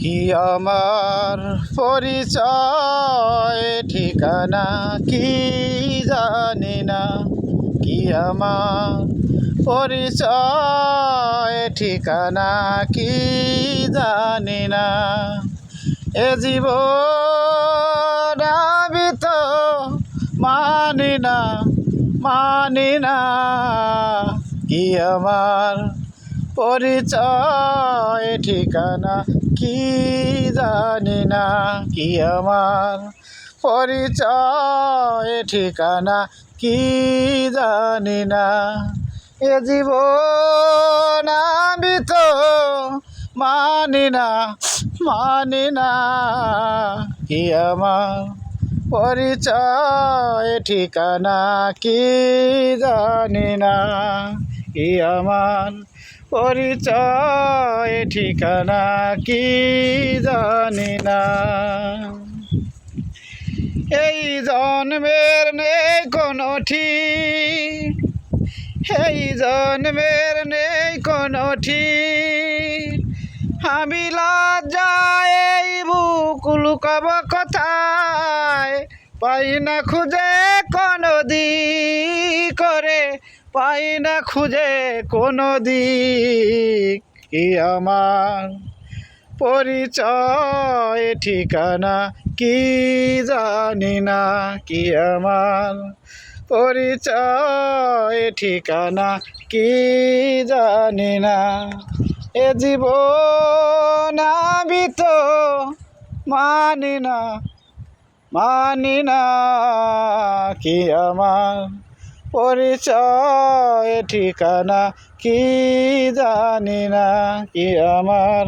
কি আমার পরিচয়, ঠিকানা কি জানি না। কি আমার পরিচয়, ঠিকানা কি জানি না। এ জীবন আমি তো মানি না মানি না। কি আমার পরিচয় ঠিকানা কি জানি না, কি আমার? পরিচয় ঠিকানা কি জানি না। এ জীবন আমি তো মানি না মানি না, কি আমার? পরিচয় ঠিকানা কি জানি না। কি আমার পরিচয়, ঠিকানা কি জানি না। এই জন্মের নেই কোনো ঠিক, এই জন্মের নেই কোনো ঠিক। আমি লজ্জায় এই বুক লুকাব কোথায়, পাই না খুঁজে পাই না খুঁজে কোনো দিক। কি আমার পরিচয়, ঠিকানা কি জানি না। কি আমার পরিচয়, ঠিকানা কি জানি না। এ জীবন আমি মানি না মানি না। কি আমার পরিচয়, ঠিকানা কি জানি না, কি আমার?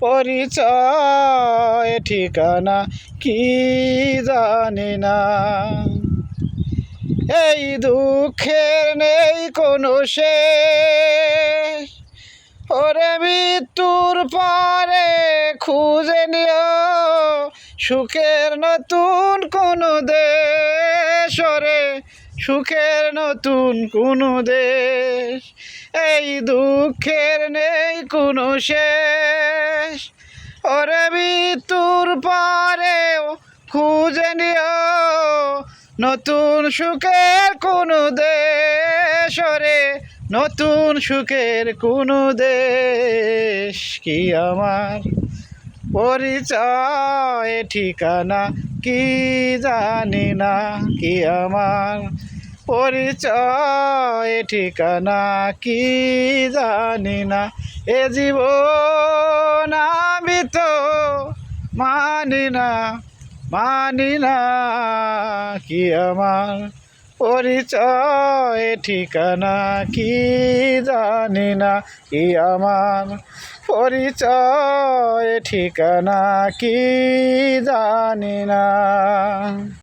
পরিচয়, ঠিকানা কি জানি না। এই দুঃখের নেই কোনো শেষ। ওরে মৃত্যুর পরে খুঁজে নিও, সুখের নতুন কোনো দেশ। ওরে সুখের নতুন কোনো দেশ, এই দুঃখের নেই কোনো শেষ। ওরে মৃত্যুর পরেও খুঁজে নিও নতুন সুখের কোনো দেশ। ওরে নতুন সুখের কোনো দেশ কি আমার পরিচয়, ঠিকানা কি জানি না, কি আমার পরিচয়, ঠিকানা কি জানি না। এ জীবন আমি তো মানি না মানি না কি আমার পরিচয়, ঠিকানা কি জানি না কি আমার পরিচয়, ঠিকানা কি জানি না।